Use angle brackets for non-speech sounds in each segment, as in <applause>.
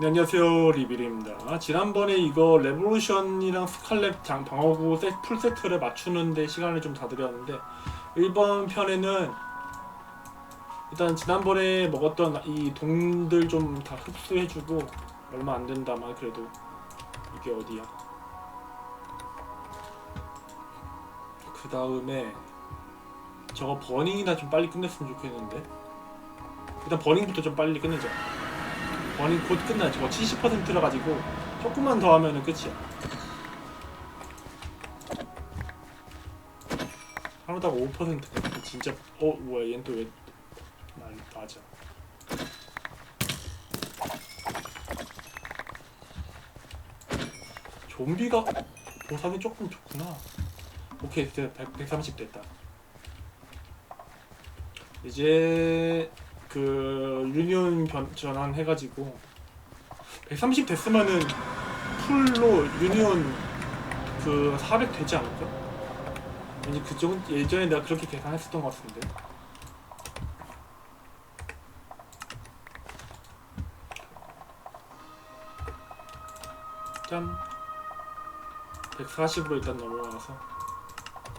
네, 안녕하세요 리빌입니다. 지난번에 이거 레볼루션이랑 스칼렛 장 방어구 세, 풀 세트를 맞추는데 시간을 좀다 들였는데 1번 편에는 일단 지난번에 먹었던 이 동들 좀 다 흡수해주고 얼마 안 된다만 그래도 이게 어디야? 그 다음에 저거 버닝이나 좀 빨리 끝냈으면 좋겠는데? 일단 버닝부터 좀 빨리 끝내자 버닝 곧 끝나 저거 70%라 가지고 조금만 더 하면은 끝이야. 하루다가 5% 진짜 어 뭐야 얘는 또왜 맞아. 좀비가 보상이 조금 좋구나. 오케이 이제 100, 130 됐다. 이제 그 유니온 변, 전환 해가지고 130 됐으면은 풀로 유니온 그 400 되지 않을까? 왠지 그쪽은 예전에 내가 그렇게 계산했었던 것 같은데. 짠. 140으로 일단 넘어가서.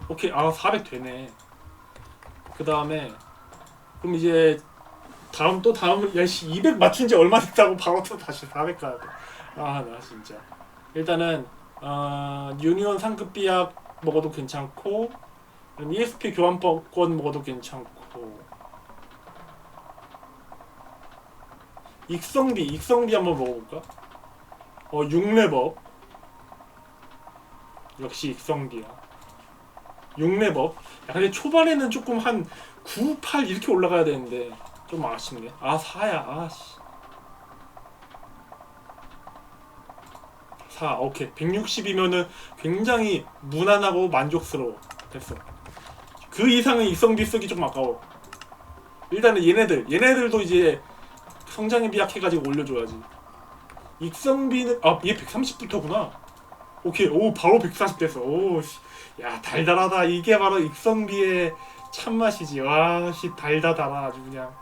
오케이. 아 400 되네. 그 다음에 그럼 이제 다음 또 다음 야씨 200 맞춘 지 얼마 됐다고 바로 또 다시 400 가야 돼 아 나 진짜. 일단은 어, 유니온 상급 비약 먹어도 괜찮고 ESP 교환권 먹어도 괜찮고. 익성비 익성비 한번 먹어볼까? 어 6레버. 역시 익성비야. 6레버. 야 근데 초반에는 조금 한 9, 8 이렇게 올라가야 되는데 좀 아쉽네. 아 4야. 아씨. 4 오케이. 160이면은 굉장히 무난하고 만족스러워. 됐어. 그 이상은 익성비 쓰기 좀 아까워. 일단은 얘네들 얘네들도 이제 성장에 비약해가지고 올려줘야지. 익성비는 아얘 130부터구나. 오케이. 오 바로 140 됐어. 오야 달달하다. 이게 바로 익성비의 참맛이지. 와씨 달다달아 아주 그냥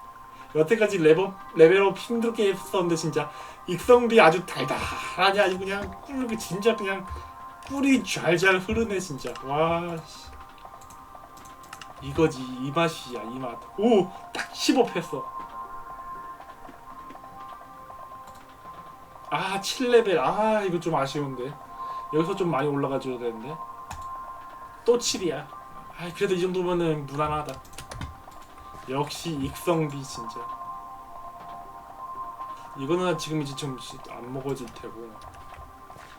여태까지 레버, 레벨업 힘들게 했었는데 진짜 익성비 아주 달달하니 아주 그냥 꿀 진짜 그냥 꿀이 잘잘 흐르네 진짜. 와 씨. 이거지 이 맛이야 이 맛 오 딱 15 했어 아 7레벨. 아 이거 좀 아쉬운데. 여기서 좀 많이 올라가 줘야 되는데. 또 7이야. 아 그래도 이 정도면은 무난하다 역시 익성비 진짜. 이거는 지금 이제 좀 안 먹어질 테고.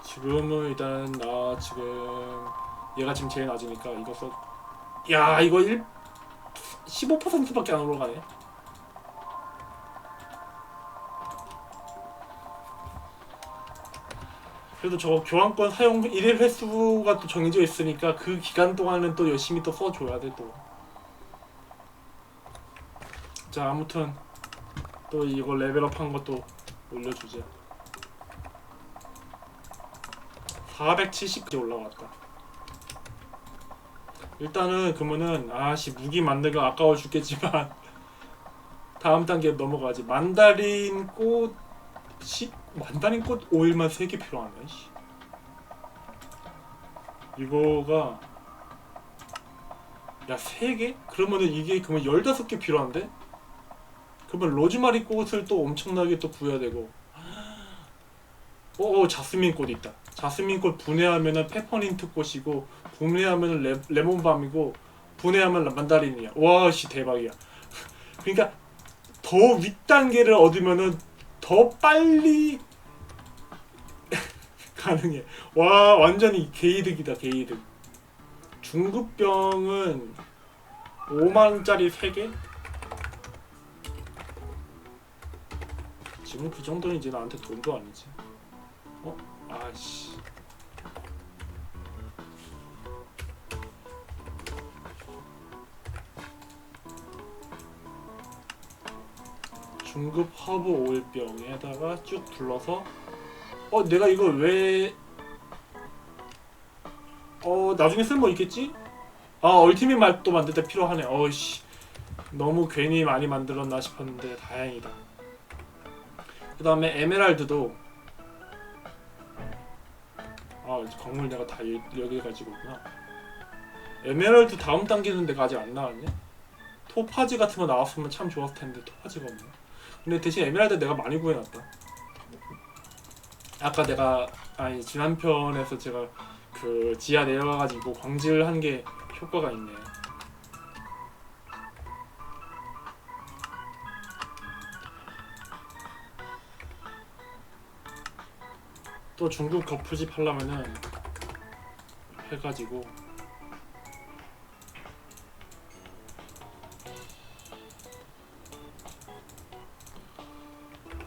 지금은 일단 나 지금 얘가 지금 제일 낮으니까 이거 써 야 이거 1 15%밖에 안 올라가네. 그래도 저거 교환권 사용 1일 횟수가 또 정해져 있으니까 그 기간 동안은 또 열심히 또 써줘야 돼 또. 자 아무튼 또 이거 레벨업한 것도 올려주자 470까지 올라왔다 일단은 그러면은 아씨 무기 만들기 아까워 죽겠지만 <laughs> 다음 단계 넘어가지 만다린 꽃 시, 만다린 꽃 오일만 3개 필요하네 씨. 이거가 야 3개? 그러면은 이게 그러면 15개 필요한데? 그러면 로즈마리 꽃을 또 엄청나게 또 구해야 되고. 오, 오 자스민 꽃 있다. 자스민 꽃 분해하면은 페퍼민트 꽃이고 분해하면은 레, 레몬밤이고 분해하면 만다린이야. 와씨 대박이야. 그러니까 더 윗단계를 얻으면은 더 빨리 <laughs> 가능해. 와 완전히 개이득이다 개이득. 중급병은 5만원짜리 3개? 지금 그 정도는 이제 나한테 돈도 아니지. 어? 아씨. 중급 허브 오일병에다가 쭉 둘러서 어 내가 이걸 왜 어, 나중에 쓸모 있겠지? 아, 얼티밋 말도 만들 때 필요하네. 어이씨. 너무 괜히 많이 만들었나 싶었는데 다행이다. 그 다음에 에메랄드도 아 광물 내가 다 여- 여기 가지고 있구나. 에메랄드 다음 단계는 내가 아직 안 나왔네. 토파즈 같은 거 나왔으면 참 좋았을 텐데 토파즈가 없네. 근데 대신 에메랄드 내가 많이 구해놨다. 아까 내가 아니 지난 편에서 제가 그 지하 내려가가지고 광질 한 게 효과가 있네 또 중국 거푸집 하려면은 해가지고.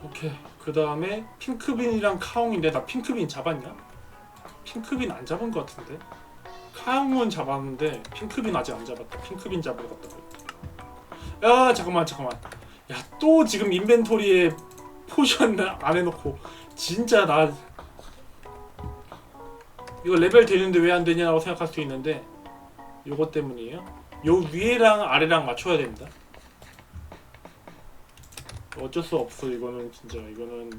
오케이. 그 다음에 핑크빈이랑 카웅인데 나 핑크빈 잡았냐? 핑크빈 안 잡은 것 같은데? 카웅은 잡았는데 핑크빈 아직 안 잡았다. 핑크빈 잡으러 갔다 야 잠깐만 잠깐만. 야 또 지금 인벤토리에 포션 안 해놓고 진짜 나 이거 레벨 되는데 왜 안 되냐고 생각할 수 있는데 요거 때문이에요. 요 위에랑 아래랑 맞춰야 됩니다. 어쩔 수 없어 이거는 진짜 이거는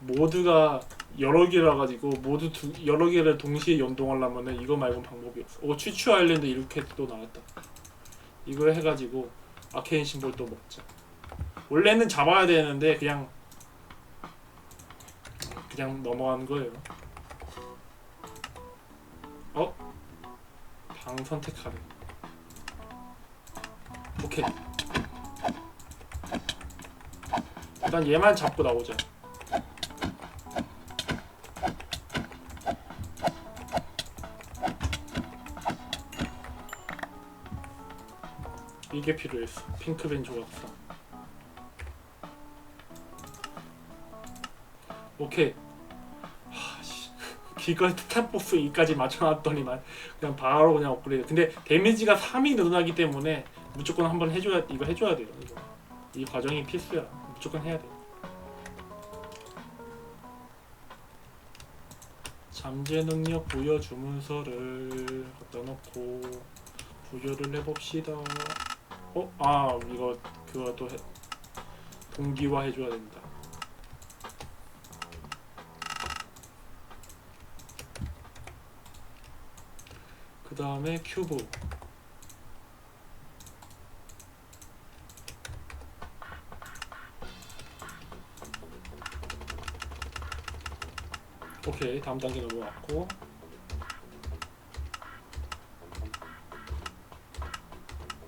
모드가 여러 개라 가지고 모두 두, 여러 개를 동시에 연동하려면은 이거 말고는 방법이 없어. 오 추추 아일랜드 이렇게 또 나왔다. 이거 해가지고 아케인 심볼 또 먹자. 원래는 잡아야 되는데 그냥 그냥 넘어가는 거예요. 어? 방 선택하래. 오케이. 일단 얘만 잡고 나오자. 이게 필요했어. 핑크벤 조각상. 오케이. 스탑보스 2까지 맞춰놨더니만 그냥 바로 그냥 업그레이드. 근데 데미지가 3이 늘어나기 때문에 무조건 한번 해줘야 이거 해줘야 돼요. 이거. 이 과정이 필수야. 무조건 해야 돼. 잠재 능력 부여 주문서를 갖다 놓고 부여를 해봅시다. 어? 아 이거 그거 또 해, 동기화 해줘야 된다. 그 다음에 큐브. 오케이 다음 단계 넘어왔고.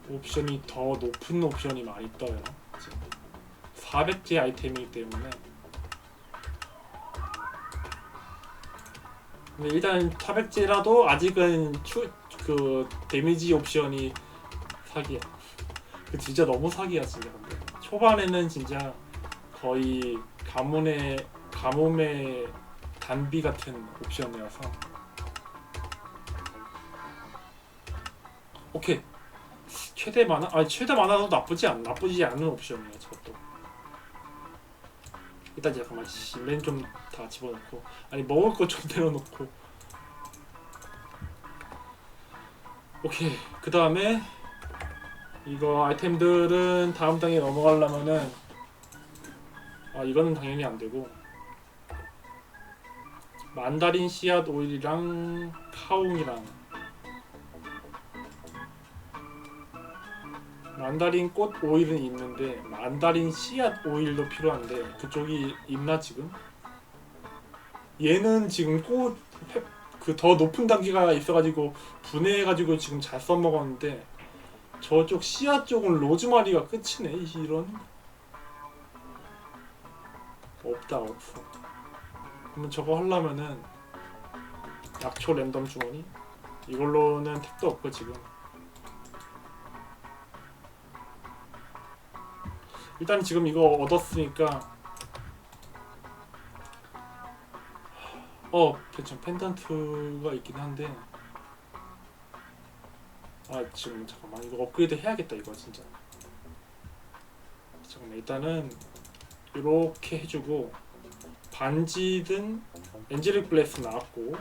옵션이 더 높은 옵션이 많이 떠요. 지금 400개 아이템이기 때문에 근데 일단 400개라도 아직은 추, 그 데미지 옵션이 사기야. 그 진짜 너무 사기야 진짜. 근데 초반에는 진짜 거의 가문의 가뭄의 단비 같은 옵션이어서. 오케이. 최대 만화 아 최대 만화도 나쁘지 않 나쁘지 않은 옵션이야 저것도 일단 잠깐만 맨좀 다 집어넣고 아니 먹을 거 좀 <laughs> 내려놓고. 오케이. 그 다음에 이거 아이템들은 다음 단계 넘어가려면은 아 이거는 당연히 안 되고. 만다린 씨앗 오일이랑 카웅이랑 만다린 꽃 오일은 있는데 만다린 씨앗 오일도 필요한데 그쪽이 있나 지금? 얘는 지금 꽃 그 더 높은 단계가 있어가지고 분해해가지고 지금 잘 써먹었는데 저쪽 씨앗 쪽은 로즈마리가 끝이네 이런. 없다 없어. 그러면 저거 하려면은 약초 랜덤 주머니? 이걸로는 택도 없고 지금 일단 지금 이거 얻었으니까. 어 괜찮 펜던트가 있긴 한데. 아 지금 잠깐만. 이거 업그레이드 해야겠다 이거 진짜. 잠깐만 일단은 이렇게 해주고 반지든 엔젤릭 블레스 나왔고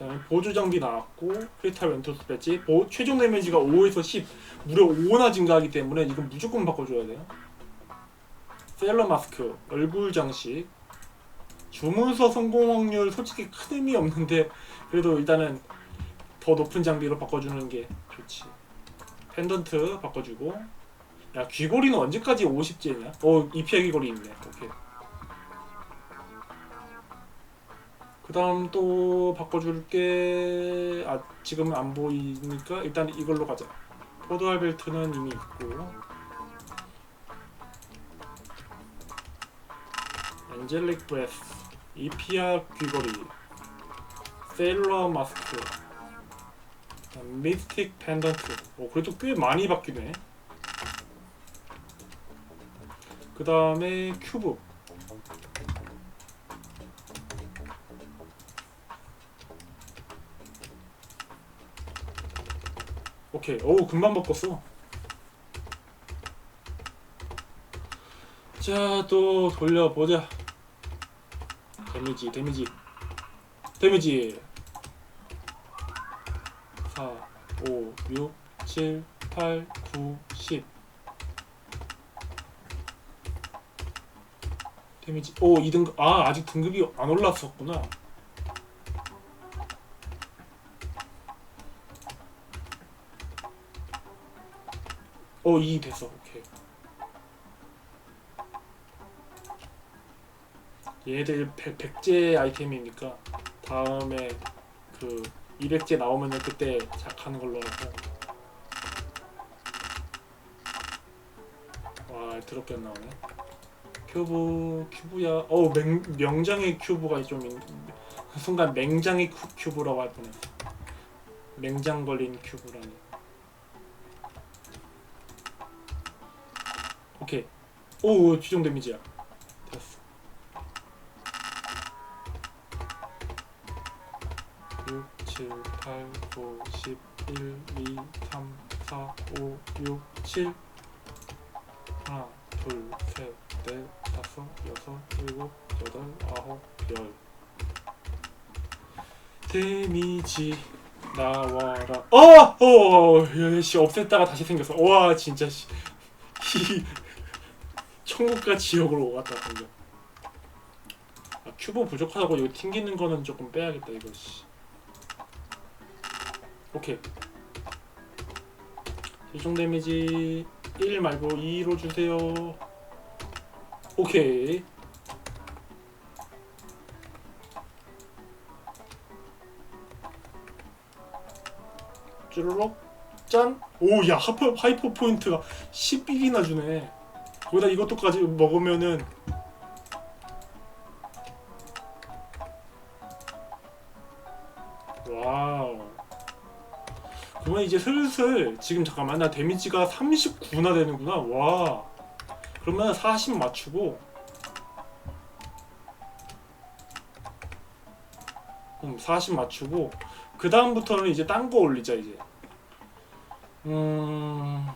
그다음에 보조 장비 나왔고 크리탈 웬토스 배지 보, 최종 데미지가 5에서 10 무려 5나 증가하기 때문에 이건 무조건 바꿔줘야 돼요. 셀러 마스크 얼굴 장식. 주문서 성공 확률 솔직히 큰 의미 없는데 그래도 일단은 더 높은 장비로 바꿔주는 게 좋지. 펜던트 바꿔주고. 야 귀걸이는 언제까지 50제냐? 어 이피아 귀걸이 있네. 오케이 그 다음 또 바꿔줄 게. 아 지금은 안 보이니까 일단 이걸로 가자. 포도알 벨트는 이미 있고. 엔젤릭 브레스 이피아 귀걸이 세일러 마스크 미스틱 펜던트. 오 그래도 꽤 많이 바뀌네. 그 다음에 큐브 오케이. 오 금방 바꿨어. 자 또 돌려보자. 데미지 데미지. 데미지. 4 5 6 7 8 9 10 데미지. 오 2등급. 아 아직 등급이 안 올랐었구나 오2 됐어. 오케이. 얘들 100, 100 제 아이템이니까 다음에 그 200제 나오면은 그때 작하는 걸로 하고. 와 더럽게 안 나오네? 큐브 큐브야. 어 맹, 명장의 큐브가 좀 있, 순간 맹장의 큐- 큐브라고 할 뻔했어. 맹장 걸린 큐브라니 오케이. 오 뒤정 데미지야. 됐어. 6, 7, 8, 9, 10, 1, 2, 3, 4, 5, 6, 7 하나, 둘, 셋, 넷, 다섯, 여섯, 일곱, 여덟, 아홉, 열. 데미지 나와라. 어! 어! 씨 없앴다가 다시 생겼어. 와 진짜 씨. <laughs> 히, 천국과 지옥으로 갔다 방금 아, 큐브 부족하다고 이거 튕기는 거는 조금 빼야겠다 이거 씨. 오케이. 최종 데미지 1 말고 2로 주세요. 오케이. 쭈르륵 짠! 오, 야, 하이퍼, 포인트가 11이나 주네. 거기다 이것도까지 먹으면은 와우. 그러면 이제 슬슬 지금 잠깐만 나 데미지가 39나 되는구나. 와. 그러면 40 맞추고 음, 40 맞추고 그 다음부터는 이제 딴 거 올리자 이제. 음.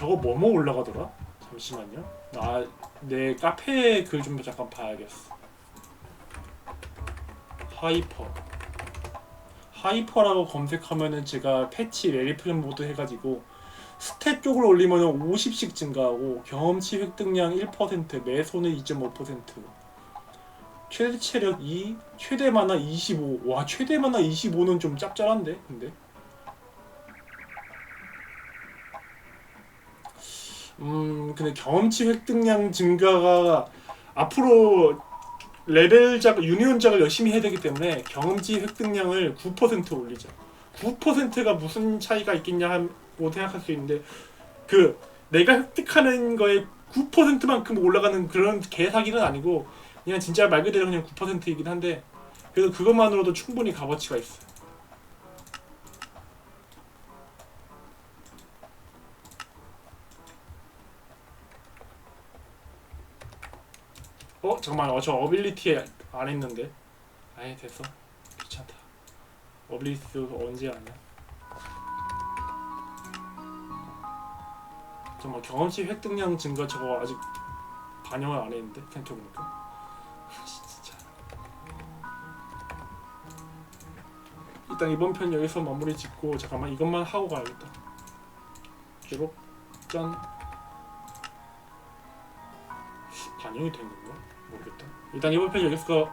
저거 뭐뭐 올라가더라? 잠시만요. 나내 카페 글 좀 잠깐 봐야겠어. 하이퍼. 하이퍼라고 검색하면은 제가 패치 레리플랜 모드 해가지고 스탯 쪽을 올리면은 50씩 증가하고 경험치 획득량 1% 매손은 2.5% 최대 체력 2 최대 만화 25와 최대 만화 25는 좀 짭짤한데 근데 음 근데 경험치 획득량 증가가 앞으로 레벨작 유니온 작을 열심히 해야 되기 때문에 경험치 획득량을 9% 올리자. 9%가 무슨 차이가 있겠냐 하고 생각할 수 있는데 그 내가 획득하는 거에 9%만큼 올라가는 그런 개사기는 아니고 그냥 진짜 말 그대로 그냥 9%이긴 한데 그래도 그것만으로도 충분히 값어치가 있어. 어 잠깐만 어, 저 어빌리티에 안 했는데. 아예 됐어. 귀찮다. 어빌리티 언제 하냐? 잠깐만 경험치 획득량 증가 저거 아직 반영을 안 했는데 생각해보니까? <laughs> 진짜. 일단 이번 편 여기서 마무리 짓고 잠깐만 이것만 하고 가야겠다. 쭉 짠. 반영이 된 건가? 모르겠다. 일단 이번 페이지 여기서